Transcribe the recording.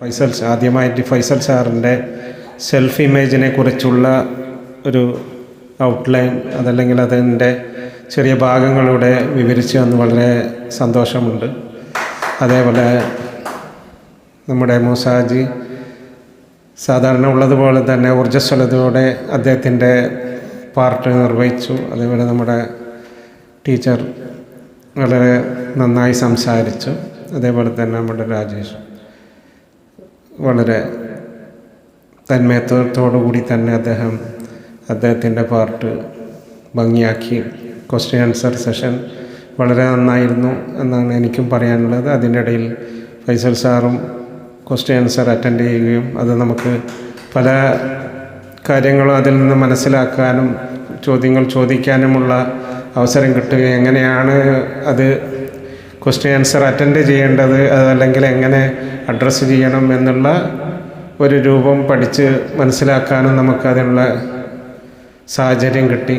ഫൈസൽ ആദ്യമായിട്ട് ഫൈസൽ സാറിന്റെ സെൽഫ് ഇമേജിനെ കുറിച്ചുള്ള ഒരു ഔട്ട്ലൈൻ അതല്ലെങ്കിൽ അതിന്റെ ചെറിയ ഭാഗങ്ങളിലൂടെ വിവരിച്ചു തന്ന് വളരെ സന്തോഷമുണ്ട്. അതേപോലെ നമ്മുടെ മൂസാജി സാധാരണ ഉള്ളതുപോലെ തന്നെ ഊർജസ്വലതയോടെ അദ്ദേഹത്തിന്റെ പാർട്ട് നിർവഹിച്ചു. അതേപോലെ നമ്മുടെ ടീച്ചർ വളരെ നന്നായി സംസാരിച്ചു. അതേപോലെ തന്നെ നമ്മുടെ രാജേഷ്. വളരെ തന്മയത്വത്തോടു കൂടി തന്നെ അദ്ദേഹം അദ്ദേഹത്തിന്റെ പാർട്ട് ഭംഗിയാക്കി. ക്വസ്റ്റ്യൻ ആൻസർ സെഷൻ വളരെ നന്നായിരുന്നു എന്നാണ് എനിക്കും പറയാനുള്ളത്. അതിന്റെ ഇടയിൽ ഫൈസൽ സാറും ക്വസ്റ്റ്യൻ ആൻസർ അറ്റൻഡ് ചെയ്യുകയും അത് നമുക്ക് പല കാര്യങ്ങളും അതിൽ നിന്ന് മനസ്സിലാക്കാനും ചോദ്യങ്ങൾ ചോദിക്കാനുമുള്ള അവസരം കിട്ടുകയും എങ്ങനെയാണ് അത് ക്വസ്റ്റ്യൻ ആൻസർ അറ്റൻഡ് ചെയ്യേണ്ടത് അതല്ലെങ്കിൽ എങ്ങനെ അഡ്രസ്സ് ചെയ്യണം എന്നുള്ള ഒരു രൂപം പഠിച്ച് മനസ്സിലാക്കാനും നമുക്കതിനുള്ള സാഹചര്യം കിട്ടി.